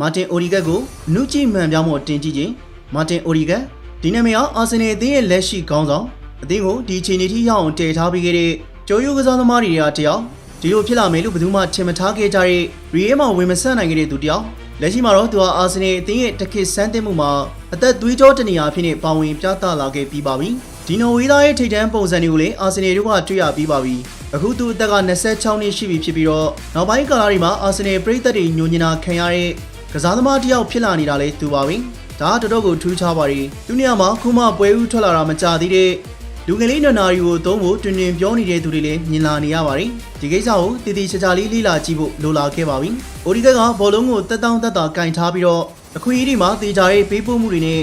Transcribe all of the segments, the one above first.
မာတင်အိုရီဂက်ကိုနုကြည့်မှန်ပြောင်းပေါ်တင်ကြည့်ခြင်းမာတင်အိုရီဂက်ဒီနာမည်ကအာဆင်နယ်အသင်းရဲ့လက်ရှိခေါင်းဆောင်အသင်းကိုဒီအချိန်ထိရောက်အောင်တည်ထားပေးခဲ့တဲ့ကျော်ယူကစားသမားတွေကတယောက်ဒီလိုဖြစ်လာမယ်လို့ဘယ်သူမှထင်မထားခဲ့ကြတဲ့ရီရဲမှာဝင်မဆက်နိုင်ခဲ့တဲ့သူတယောက်လက်ရှိမှာတော့သူဟာအာဆင်နယ်အသင်းရဲ့တခေတ်စမ်းသစ်မှုမှာအသက်သွေးကြောတနေရာအဖြစ်နဲ့ပါဝင်ပြသလာခဲ့ပြီးပါပြီဒီနော်ဝေးသားရဲ့ထိတ်တန်းပုံစံတွေကိုလည်းအာဆင်နယ်တို့ကတွေ့ရပြီးပါပြီအခုသူအသက်က26နှစ်ရှိပြီဖြစ်ပြီးတော့နောက်ပိုင်းကာလတွေမှာအာဆင်နယ်ပြည်သက်တွေညှို့ညင်တာခံရတဲ့ ကစားသမားတစ်ယောက်ဖြစ်လာနေတာလဲသူပါပဲဒါကတော်တော်ကိုထူးခြားပါတယ်သူနေရာမှာခုမှပွဲဦးထွက်လာတာမကြသေးတဲ့လူငယ်လေးနန္နာရီကိုသုံးဖို့တွင်တွင်ပြောနေတဲ့သူတွေလည်းမြင်လာနေရပါတယ်ဒီကိစ္စကိုတည်တည်ချာချာလေးလေ့လာကြည့်ဖို့လိုလာခဲ့ပါပြီအိုဒီကက်ကဘောလုံးကိုတက်တောင့်တက်တာကင်ထားပြီးတော့အခွင့်အရေးတွေမှာတေချာရေးပေးပို့မှုတွေနဲ့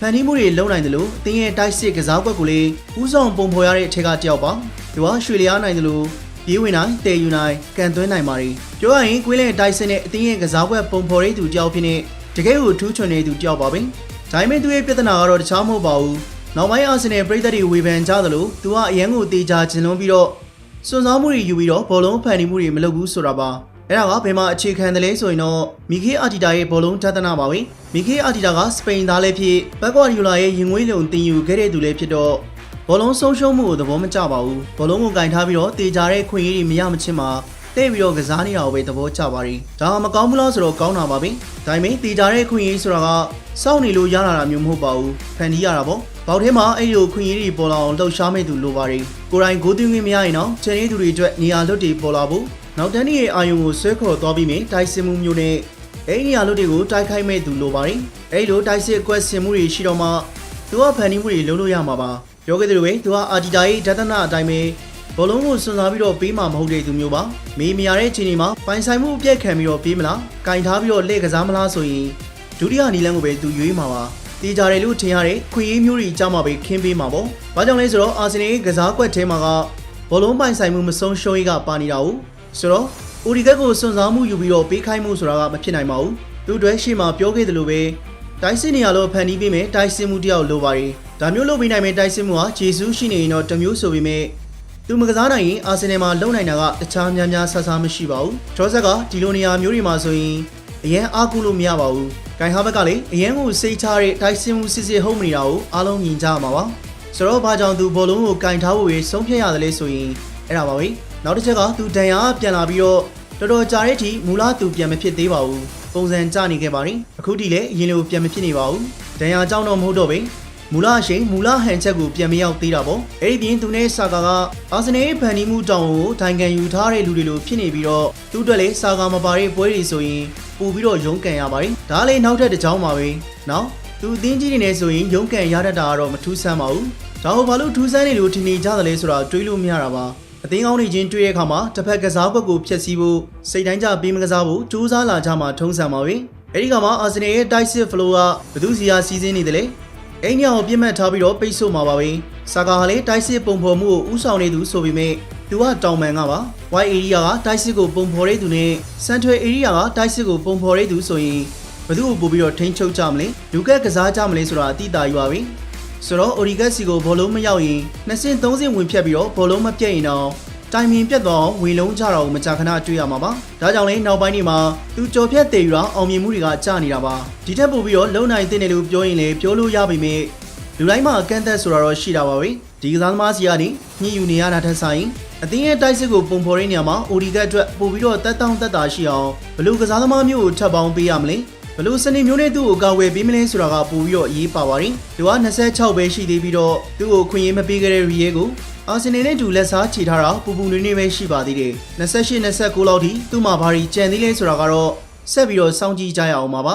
ဖန်တီးမှုတွေလုပ်နိုင်တယ်လို့အတင်းရဲ့တိုက်စစ်ကစားကွက်ကိုလည်းဥဆောင်ပုံဖော်ရတဲ့အထက်ကတယောက်ပါသူကရွှေလျားနိုင်တယ်လို့ ပြေးဝင်နိုင်တည်ယူနိုင်ကန်သွင်းနိုင်ပါ ರಿ ပြောရရင်ကွေးလဲတိုက်စင်နဲ့အတင်းရဲ့ကစားကွက်ပုံဖော်ရေးသူတယောက်ဖြစ်နေတကယ်ကိုထူးချွန်နေသူတယောက်ပါပဲဒါပေမဲ့သူရဲ့ပြဿနာကတော့တခြားမဟုတ်ပါဘူးနောက်ပိုင်းအာဆင်နယ်ပြည်သက်တွေဝေဖန်ကြသလိုသူကအရန်ကိုတေချာကျင်လွန်ပြီးတော့စွန့်စားမှုတွေယူပြီးတော့ဘောလုံးဖန်တီးမှုတွေမလုပ်ဘူးဆိုတာပါအဲ့ဒါကဘယ်မှာအခြေခံတယ်လဲဆိုရင်တော့မီခေအာတီတာရဲ့ဘောလုံးတသနာပါပဲမီခေအာတီတာကစပိန်သားလည်းဖြစ်ဘက်ကွာဒီယိုလာရဲ့ရင်ငွေးလုံတင်ယူခဲ့တဲ့သူလည်းဖြစ်တော့ ဘောလုံးဆုံးရှုံးမှုကိုသဘောမကျပါဘူးဘောလုံးကိုကင်ထားပြီးတော့တေချာတဲ့ခွင့်ရည်တွေမရမချင်းမှာတဲ့ပြီးတော့ကစားနေတာကိုပဲသဘောကျပါရီဒါကမကောင်းဘူးလားဆိုတော့ကောင်းတာပါပဲဒါပေမဲ့တေချာတဲ့ခွင့်ရည်ဆိုတာကစောင့်နေလို့ရလာတာမျိုးမဟုတ်ပါဘူးဖန်တီးရတာပေါ့ပေါက်ထဲမှာအဲ့ဒီလိုခွင့်ရည်တွေပေါ်လာအောင်လှုပ်ရှားမဲ့သူလိုပါရီကိုရိုင်းဂိုးသွင်းခွင့်မရရင်တော့ချန်ရေးသူတွေအတွက်နေရာလွတ်တွေပေါ်လာဖို့နောက်တန်းရဲ့အာယုံကိုဆွဲခေါ်သွားပြီးမြင်တိုက်စင်မှုမျိုးနဲ့အဲ့ဒီနေရာလွတ်တွေကိုတိုက်ခိုက်မဲ့သူလိုပါရီအဲ့ဒီလိုတိုက်စစ်ကွက်စင်မှုတွေရှိတော့မှသူကဖန်တီးမှုတွေလုံးလို့ရမှာပါ ပြောခဲ့သလိုပဲသူဟာအာတီတာရဲ့ဒသနာအတိုင်းပဲဘောလုံးကိုစွန့်စားပြီးတော့ပေးမှာမဟုတ်တဲ့သူမျိုးပါမေးမရတဲ့ချိန်ဒီမှာပိုင်ဆိုင်မှုအပြက်ခံပြီးတော့ပေးမလားကင်ထားပြီးတော့လှည့်ကစားမလားဆိုရင်ဒုတိယနီလန်းကိုပဲသူရွေးမှာပါတေးကြတယ်လို့ထင်ရတဲ့ခွေရေးမျိုးတွေကြောက်မှပဲခင်းပေးမှာပေါ့။ဘာကြောင့်လဲဆိုတော့အာဆင်နယ်ရဲ့ကစားကွက်ထဲမှာကဘောလုံးပိုင်ဆိုင်မှုမဆုံးရှုံးရေးကပါနေတာ ਉ ဆိုတော့အိုဒီကက်ကိုစွန့်စားမှုယူပြီးတော့ပေးခိုင်းမှုဆိုတာကမဖြစ်နိုင်ပါဘူး။သူ့အတွက်ရှေ့မှာပြောခဲ့သလိုပဲတိုက်စစ်နေရလို့ဖန်တီးပေးမယ်တိုက်စစ်မှုတယောက်လိုပါရီ ဒါမျိုးလုပ်ပေးနိုင်မယ်တိုက်စစ်မှုဟာဂျေဆုရှိနေရင်တော့တစ်မျိုးဆိုပေမဲ့သူမကစားနိုင်ရင်အာဆင်နယ်မှာလုံနိုင်တာကတခြားများများဆဆမရှိပါဘူး။ထောဆက်ကဒီလိုနေရာမျိုးတွေမှာဆိုရင်အရင်အားကိုးလို့မရပါဘူး။ဂိုင်ဟာဘက်ကလည်းအရင်ကိုစိတ်ချတဲ့တိုက်စစ်မှုစစ်စစ်ဟုတ်မနေတာကိုအားလုံးမြင်ကြရမှာပါ။ဆိုတော့ဘာကြောင့်သူဘောလုံးကိုကင်ထားဖို့ရေဆုံးဖြတ်ရတယ်လဲဆိုရင်အဲ့ဒါပါပဲ။နောက်တစ်ချက်ကသူဒဏ်ရာပြန်လာပြီးတော့တော်တော်ကြာတဲ့အထိမူလသူပြန်မဖြစ်သေးပါဘူး။ပုံစံကျနေခဲ့ပါရင်အခုထိလည်းအရင်လိုပြန်မဖြစ်နေပါဘူး။ဒဏ်ရာကြောင့်တော့မဟုတ်တော့ပဲ မူလအရှိန်မူလဟန်ချက်ကိုပြန်မရောက်သေးတာပေါ့အဲ့ဒီပြင်သူနဲ့ဆာကာကအာဆင်နယ်ရဲ့ဖန်တီးမှုတောင်းကိုထိုင်ကန်ယူထားတဲ့လူတွေလိုဖြစ်နေပြီးတော့သူ့အတွက်လည်းဆာကာမပါတဲ့ပွဲတွေဆိုရင်ပို့ပြီးတော့ရုန်းကန်ရပါတယ်ဒါလည်းနောက်ထပ်တစ်ကြောင်းပါပဲနော်သူအသင်းကြီးတွေနဲ့ဆိုရင်ရုန်းကန်ရတတ်တာကတော့မထူးဆန်းပါဘူးဒါဟိုဘာလို့ထူးဆန်းနေလို့ထင်နေကြတယ်လဲဆိုတာတွေးလို့မရတာပါအသင်းကောင်းတွေချင်းတွေ့တဲ့အခါမှာတစ်ဖက်ကစားကွက်ကိုဖျက်ဆီးဖို့စိတ်တိုင်းကြပေးမကစားဖို့စူးစမ်းလာကြမှာထုံးစံပါပဲအဲ့ဒီကမှာအာဆင်နယ်ရဲ့တိုက်စစ်ဖလိုကဘယ်သူစီယာစီစဉ်နေတယ်လဲ အိမ်ညောင်ကိုပြစ်မှတ်ထားပြီးတော့ပိတ်ဆို့မှာပါပဲ။စာကာဟာလည်းတိုက်စစ်ပုံဖော်မှုကိုဥဆောင်နေသူဆိုပေမဲ့သူကတောင်ပန်ကပါ။ Y area ကတိုက်စစ်ကိုပုံဖော်တဲ့သူနဲ့ Central area ကတိုက်စစ်ကိုပုံဖော်တဲ့သူဆိုရင်ဘယ်သူ့ကိုပို့ပြီးတော့ထိန်းချုပ်ကြမလဲ။လူကက်ကစားကြမလဲဆိုတာအတိအတာယူပါပဲ။ဆိုတော့ Origat စီကိုဘောလုံးမရောက်ရင်နှစ်စင်းသုံးစင်းဝင်ဖြတ်ပြီးတော့ဘောလုံးမပြတ်ရင်တော့ တိုင်မင်ပြတ်သွားအောင်ဝင်လုံးကြတာကိုမကြာခဏတွေ့ရမှာပါ။ဒါကြောင့်လည်းနောက်ပိုင်းဒီမှာသူကြော်ဖြတ်တည်ယူတာအောင်မြင်မှုတွေကကျနေတာပါ။ဒီထက်ပိုပြီးတော့လုံနိုင်တဲ့တယ်လို့ပြောရင်လည်းပြောလို့ရပါမယ်။လူတိုင်းမှာအကန့်အသတ်ဆိုတာတော့ရှိတာပါပဲ။ဒီကစားသမားစီကနေညှိယူနေရတာထက်ဆိုင်အသင်းရဲ့တိုက်စစ်ကိုပုံဖော်တဲ့နေရာမှာအိုဒီကအတွက်ပို့ပြီးတော့တက်တောင့်တက်တာရှိအောင်ဘလို့ကစားသမားမျိုးကိုထပ်ပေါင်းပေးရမလဲ။ဘလို့စနေမျိုးနဲ့သူ့ကိုကာဝယ်ပေးမလဲဆိုတာကပို့ပြီးတော့အရေးပါပါတယ်။သူက26ပဲရှိသေးပြီးတော့သူ့ကိုခွင့်ရမပေးခဲ့တဲ့ရီရဲကို အာဆင်နယ်နဲ့တူလက်စားချီထားတာပူပူနွေးနွေးပဲရှိပါသေးတယ်28 29လောက်ထိသူ့မှာဘာကြီးကြံသေးလဲဆိုတာကတော့ဆက်ပြီးတော့စောင့်ကြည့်ကြရအောင်ပါပါ